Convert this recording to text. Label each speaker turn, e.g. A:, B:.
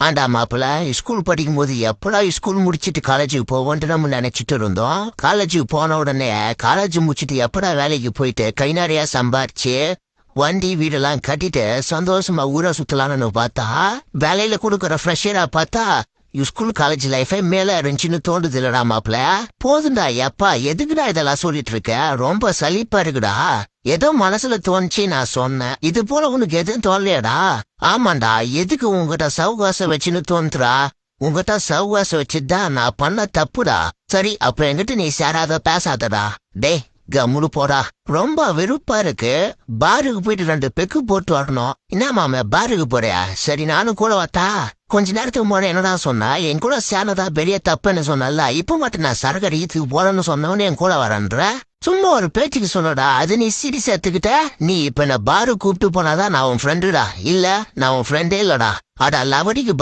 A: ஆண்டா மாப்பிள்ள ஸ்கூல் படிக்கும்போது எப்படா ஸ்கூல் முடிச்சிட்டு காலேஜுக்கு போவோன்ட்டு நம்ம நினைச்சிட்டு இருந்தோம். காலேஜுக்கு போன உடனே காலேஜ் முடிச்சிட்டு எப்படா வேலைக்கு போயிட்டு கை நிறையா சம்பாரிச்சு வண்டி வீடெல்லாம் கட்டிட்டு சந்தோஷமா ஊரை சுத்தலாம்னு பார்த்தா வேலையில கொடுக்குற ஃப்ரெஷரா பார்த்தா ஸ்கூல் காலேஜ் லைஃபே மேல இருந்துச்சுன்னு தோணுது இல்லடா மாப்பிள்ள போதுண்டா எப்பா எதுக்குடா இதெல்லாம் சொல்லிட்டு இருக்க? ரொம்ப சலிப்பா இருக்குடா. ஏதோ மனசுல தோணுச்சு நான் சொன்னேன். இது போல உனக்கு எதுவும் தோல்லையடா ஆமாண்டா எதுக்கு உங்ககிட்ட சவுகாசம் வச்சுன்னு தோணுதுடா? உங்ககிட்ட சவுகாசம் வச்சுதான் நான் பண்ண தப்புடா. சரி அப்ப என்கிட்ட நீ சேராத பேசாதடா. டேய் கம்முனு போடா. ரொம்ப வெறுப்பா இருக்கு. பாருக்கு போயிட்டு ரெண்டு பெக்கு போட்டு வரணும். என்ன மாம பாருக்கு போறியா? சரி நானும் கூட வாத்தா. கொஞ்ச நேரத்துக்கு முன்னாடி என்னடா சொன்னா? என் கூட சேனதா பெரிய தப்புன்னு சொன்னல இப்ப மட்டும் நான் சரக்கு அடிக்கிறதுக்கு போறேன்னு சொன்னவனே என் கூட வரன்ற? சும்மா ஒரு பேச்சுக்கு சொன்னடா. அது நீ சீரியஸ் எடுத்துக்கிட்ட நீ இப்ப என்ன பாரு கூப்பிட்டு போனாதான் நான் உன் ஃப்ரெண்டுடா இல்ல நான் உன் ஃப்ரெண்டே இல்லடா. அடா லவடிக்கு